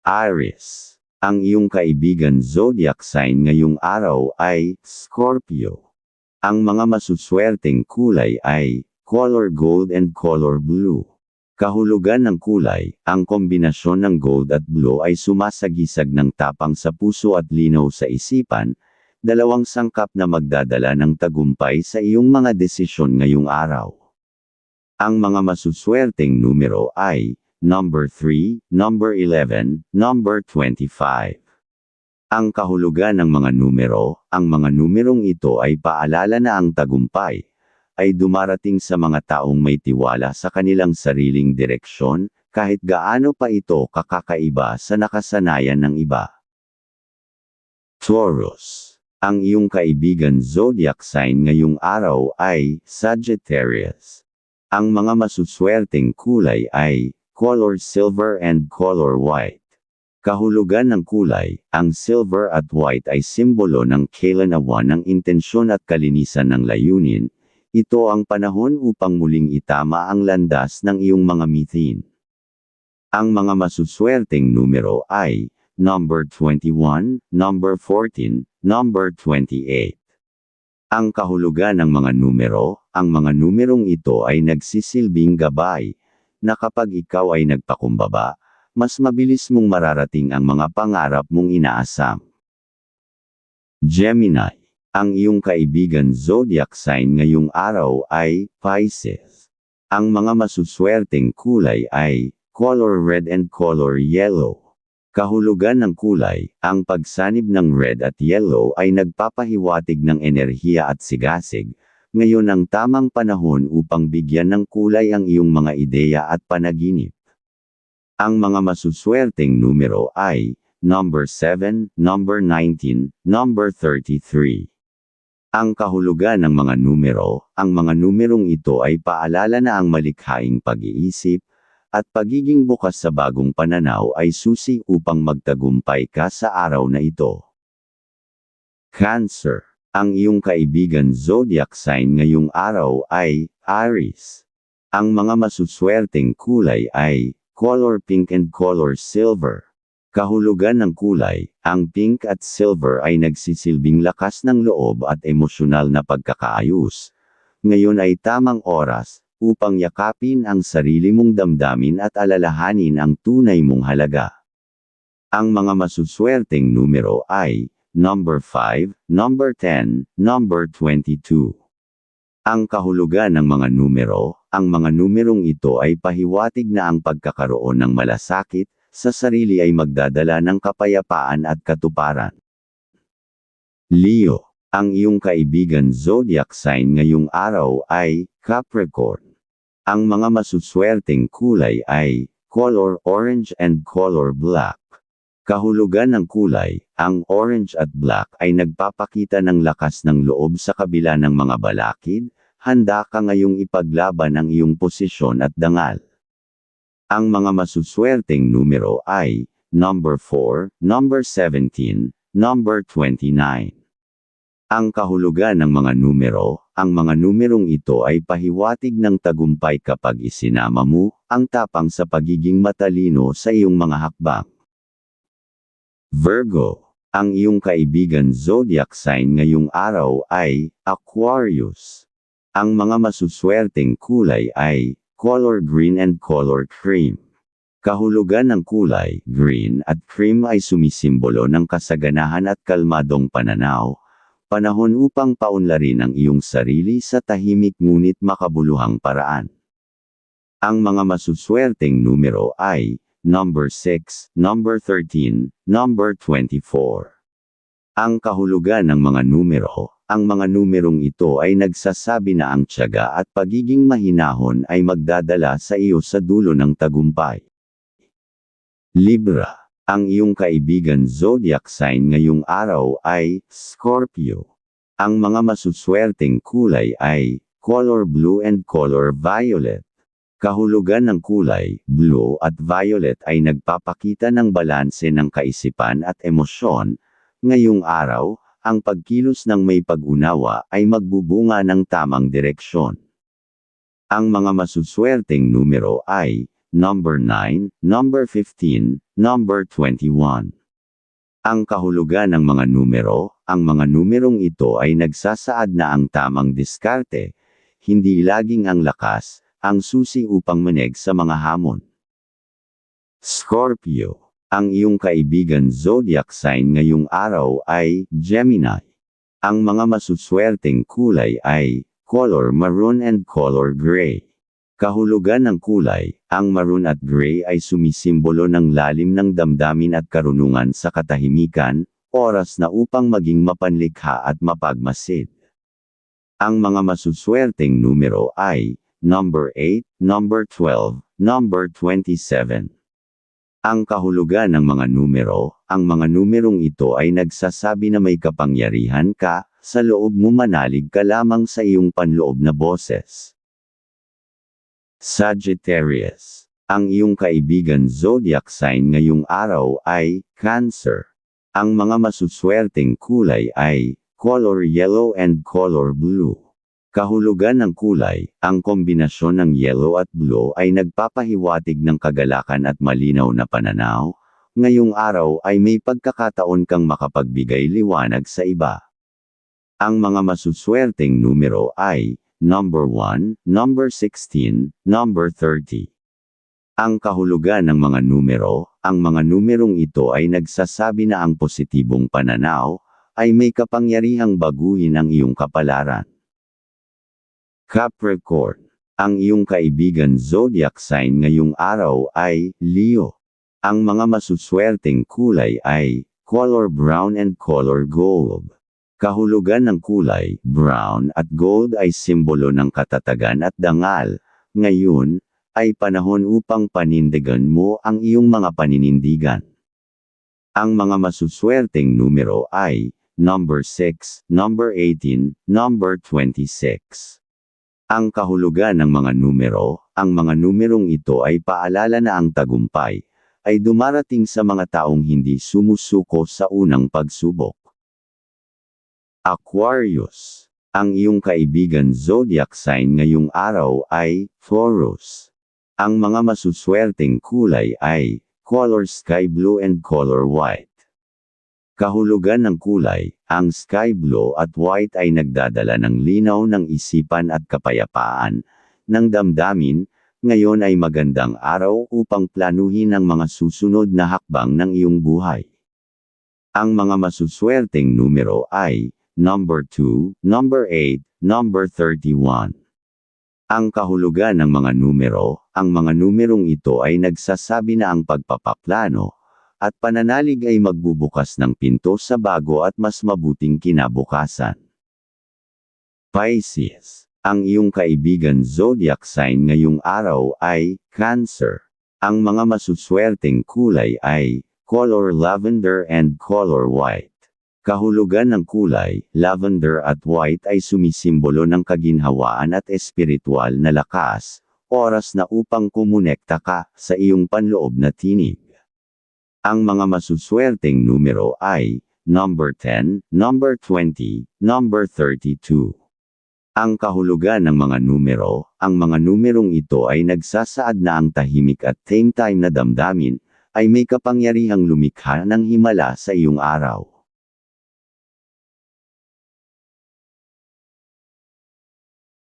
Aries. Ang iyong kaibigan zodiac sign ngayong araw ay Scorpio. Ang mga masuswerteng kulay ay color gold and color blue. Kahulugan ng kulay, ang kombinasyon ng gold at blue ay sumasagisag ng tapang sa puso at linaw sa isipan, dalawang sangkap na magdadala ng tagumpay sa iyong mga desisyon ngayong araw. Ang mga masuswerteng numero ay number 3, number 11, number 25. Ang kahulugan ng mga numero, ang mga numerong ito ay paalala na ang tagumpay, ay dumarating sa mga taong may tiwala sa kanilang sariling direksyon, kahit gaano pa ito kakakaiba sa nakasanayan ng iba. Taurus. Ang iyong kaibigan zodiac sign ngayong araw ay Sagittarius. Ang mga masuswerteng kulay ay color silver and color white. Kahulugan ng kulay, ang silver at white ay simbolo ng kailanawan ng intensyon at kalinisan ng layunin, ito ang panahon upang muling itama ang landas ng iyong mga mithin. Ang mga masuswerteng numero ay number 21, number 14, number 28. Ang kahulugan ng mga numero, ang mga numerong ito ay nagsisilbing gabay, na kapag ikaw ay nagpakumbaba, mas mabilis mong mararating ang mga pangarap mong inaasam. Gemini ang iyong kaibigan zodiac sign ngayong araw ay Pisces. Ang mga masuswerteng kulay ay color red and color yellow. Kahulugan ng kulay, ang pagsanib ng red at yellow ay nagpapahiwatig ng enerhiya at sigasig. Ngayon ang tamang panahon upang bigyan ng kulay ang iyong mga ideya at panaginip. Ang mga masuswerteng numero ay number 7, number 19, number 33. Ang kahulugan ng mga numero, ang mga numerong ito ay paalala na ang malikhaing pag-iisip, at pagiging bukas sa bagong pananaw ay susi upang magtagumpay ka sa araw na ito. Cancer. Ang iyong kaibigan zodiac sign ngayong araw ay Aries. Ang mga masuswerteng kulay ay color pink and color silver. Kahulugan ng kulay, ang pink at silver ay nagsisilbing lakas ng loob at emosyonal na pagkakaayos. Ngayon ay tamang oras, upang yakapin ang sarili mong damdamin at alalahanin ang tunay mong halaga. Ang mga masuswerteng numero ay, number 5, number 10, number 22. Ang kahulugan ng mga numero, ang mga numerong ito ay pahiwatig na ang pagkakaroon ng malasakit, sa sarili ay magdadala ng kapayapaan at katuparan. Leo, ang iyong kaibigan zodiac sign ngayong araw ay Capricorn. Ang mga masuswerteng kulay ay color orange and color black. Kahulugan ng kulay, ang orange at black ay nagpapakita ng lakas ng loob sa kabila ng mga balakid, handa ka ngayong ipaglaban ang iyong posisyon at dangal. Ang mga masuswerteng numero ay number 4, number 17, number 29. Ang kahulugan ng mga numero, ang mga numerong ito ay pahiwatig ng tagumpay kapag isinama mo ang tapang sa pagiging matalino sa iyong mga hakbang. Virgo, ang iyong kaibigan zodiac sign ngayong araw ay Aquarius. Ang mga masuswerteng kulay ay color green and color cream. Kahulugan ng kulay, green at cream ay sumisimbolo ng kasaganahan at kalmadong pananaw, panahon upang paunlarin ang iyong sarili sa tahimik ngunit makabuluhang paraan. Ang mga masuswerteng numero ay, number 6, number 13, number 24. Ang kahulugan ng mga numero, ang mga numerong ito ay nagsasabi na ang tiyaga at pagiging mahinahon ay magdadala sa iyo sa dulo ng tagumpay. Libra, ang iyong kaibigan zodiac sign ngayong araw ay Scorpio. Ang mga masuswerteng kulay ay color blue and color violet. Kahulugan ng kulay, blue at violet ay nagpapakita ng balanse ng kaisipan at emosyon. Ngayong araw, ang pagkilos ng may pag-unawa ay magbubunga ng tamang direksyon. Ang mga masuswerteng numero ay number 9, number 15, number 21. Ang kahulugan ng mga numero, ang mga numerong ito ay nagsasaad na ang tamang diskarte, hindi laging ang lakas, ang susi upang maneg sa mga hamon. Scorpio. Ang iyong kaibigan zodiac sign ngayong araw ay Gemini. Ang mga masuswerteng kulay ay color maroon and color gray. Kahulugan ng kulay, ang maroon at gray ay sumisimbolo ng lalim ng damdamin at karunungan sa katahimikan, oras na upang maging mapanlikha at mapagmasid. Ang mga masuswerteng numero ay number 8, number 12, number 27. Ang kahulugan ng mga numero, ang mga numerong ito ay nagsasabi na may kapangyarihan ka, sa loob mo manalig ka lamang sa iyong panloob na boses. Sagittarius. Ang iyong kaibigan zodiac sign ngayong araw ay Cancer. Ang mga masuswerteng kulay ay color yellow and color blue. Kahulugan ng kulay, ang kombinasyon ng yellow at blue ay nagpapahiwatig ng kagalakan at malinaw na pananaw, ngayong araw ay may pagkakataon kang makapagbigay liwanag sa iba. Ang mga masuswerteng numero ay, number 1, number 16, number 30. Ang kahulugan ng mga numero, ang mga numerong ito ay nagsasabi na ang positibong pananaw, ay may kapangyarihang baguhin ang iyong kapalaran. Capricorn. Ang iyong kaibigan zodiac sign ngayong araw ay Leo. Ang mga masuswerteng kulay ay color brown and color gold. Kahulugan ng kulay, brown at gold ay simbolo ng katatagan at dangal. Ngayon, ay panahon upang panindigan mo ang iyong mga paninindigan. Ang mga masuswerteng numero ay number 6, number 18, number 26. Ang kahulugan ng mga numero, ang mga numerong ito ay paalala na ang tagumpay, ay dumarating sa mga taong hindi sumusuko sa unang pagsubok. Aquarius. Ang iyong kaibigan zodiac sign ngayong araw ay Taurus. Ang mga masuswerteng kulay ay color sky blue and color white. Kahulugan ng kulay, ang sky blue at white ay nagdadala ng linaw ng isipan at kapayapaan, ng damdamin, ngayon ay magandang araw upang planuhin ang mga susunod na hakbang ng iyong buhay. Ang mga masuswerteng numero ay, number 2, number 8, number 31. Ang kahulugan ng mga numero, ang mga numerong ito ay nagsasabi na ang pagpapaplano, at pananalig ay magbubukas ng pinto sa bago at mas mabuting kinabukasan. Pisces. Ang iyong kaibigan zodiac sign ngayong araw ay Cancer. Ang mga masuswerteng kulay ay color lavender and color white. Kahulugan ng kulay, lavender at white ay sumisimbolo ng kaginhawaan at espiritual na lakas, oras na upang kumonekta ka sa iyong panloob na tinig. Ang mga masuswerteng numero ay, number 10, number 20, number 32. Ang kahulugan ng mga numero, ang mga numerong ito ay nagsasaad na ang tahimik at same time na damdamin, ay may kapangyarihang lumikha ng himala sa iyong araw.